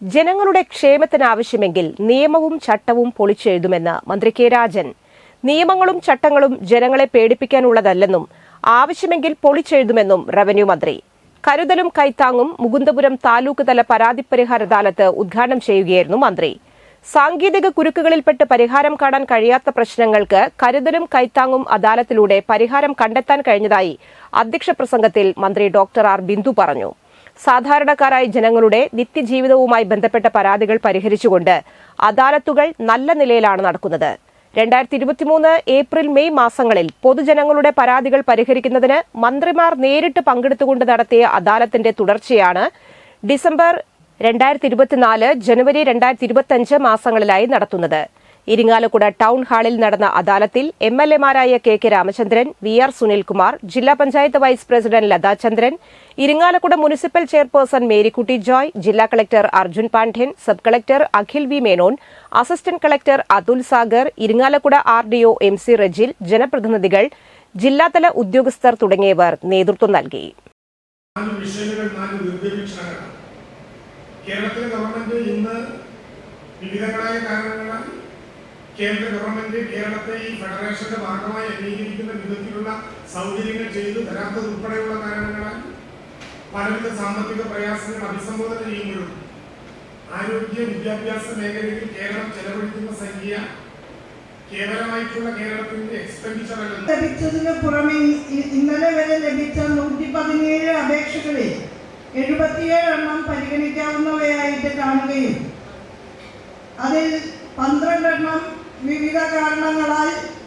ജനങ്ങളുടെ ക്ഷേമത്തിനാവശ്യമെങ്കിൽ നിയമവും ചട്ടവും പൊളിച്ചെഴുതുമെന്ന് മന്ത്രി കെ രാജൻ. നിയമങ്ങളും ചട്ടങ്ങളും ജനങ്ങളെ പേടിപ്പിക്കാനുള്ളതല്ലെന്നും ആവശ്യമെങ്കിൽ പൊളിച്ചെഴുതുമെന്നും റവന്യൂ മന്ത്രി. കരുതലും കൈത്താങ്ങും മുകുന്ദപുരം താലൂക്ക് തല പരാതി പരിഹാര അദാലത്ത് ഉദ്ഘാടനം ചെയ്യുകയായിരുന്നു മന്ത്രി. സാങ്കേതിക കുരുക്കുകളിൽപ്പെട്ട് പരിഹാരം കാണാൻ കഴിയാത്ത പ്രശ്നങ്ങൾക്ക് കരുതലും കൈത്താങ്ങും അദാലത്തിലൂടെ പരിഹാരം കണ്ടെത്താൻ കഴിഞ്ഞതായി അധ്യക്ഷ പ്രസംഗത്തിൽ മന്ത്രി ഡോക്ടർ ആർ ബിന്ദു പറഞ്ഞു. സാധാരണക്കാരായ ജനങ്ങളുടെ നിത്യജീവിതവുമായി ബന്ധപ്പെട്ട പരാതികൾ പരിഹരിച്ചുകൊണ്ട് അദാലത്തുകൾ നല്ല നിലയിലാണ് നടക്കുന്നത്. രണ്ടായിരത്തി ഇരുപത്തിമൂന്ന് ഏപ്രിൽ മെയ് മാസങ്ങളിൽ പൊതുജനങ്ങളുടെ പരാതികൾ പരിഹരിക്കുന്നതിന് മന്ത്രിമാർ നേരിട്ട് പങ്കെടുത്തുകൊണ്ട് നടത്തിയ അദാലത്തിന്റെ തുടർച്ചയാണ് ഡിസംബർ രണ്ടായിരത്തി ഇരുപത്തിനാല് ജനുവരി രണ്ടായിരത്തി ഇരുപത്തിയഞ്ച് മാസങ്ങളിലായി നടത്തുന്നത്. ഇരിങ്ങാലക്കുട ടൗൺ ഹാളിൽ നടന്ന അദാലത്തിൽ M L എമാരായ K K Ramachandran V R Sunilkumar ജില്ലാ panchayat vice president Lathachandran Irinjalakuda municipal chairperson Marykutty Joy ജില്ലാ collector Arjun Pandian sub collector Akhil V Menon assistant collector Athul Sagar Irinjalakuda R D O M C Rejil ജനപ്രതിനിധികൾ ജില്ലാതല ഉദ്യോഗസ്ഥർ തുടങ്ങിയവർ നേതൃത്വം നൽകി. കേരളത്തിലെ government ഇന്ന് വിവിധങ്ങളായ കാരണങ്ങളാൽ കേന്ദ്ര ഗവൺമെന്റ് കേരളത്തെ ഈ ഫെഡറേഷന്റെ ഭാഗമായി അംഗീകരിക്കുന്ന വിധത്തിലുള്ള സൗകര്യങ്ങൾ ചെയ്തു തരാത്തത് ഉൾപ്പെടെയുള്ള കാരണങ്ങളാൽ പലവിധ സാമ്പത്തിക പ്രയാസങ്ങൾ അഭിസംബോധന ചെയ്യുമ്പോഴും ആരോഗ്യ വിദ്യാഭ്യാസ മേഖലയിൽ കേരളം ചെലവഴിക്കുന്ന സംഖ്യ കേവലമായിട്ടുള്ള കേരളത്തിന്റെ ലഭിച്ചതിന് പുറമെ ഇന്നലെ വരെ ലഭിച്ച നൂറ്റി പതിനേഴ് അപേക്ഷകളിൽ എഴുപത്തിയേഴ് എണ്ണം പരിഗണിക്കാവുന്നവയായിട്ട് കാണുകയും അതിൽ പന്ത്രണ്ടെണ്ണം വിവിധ మీద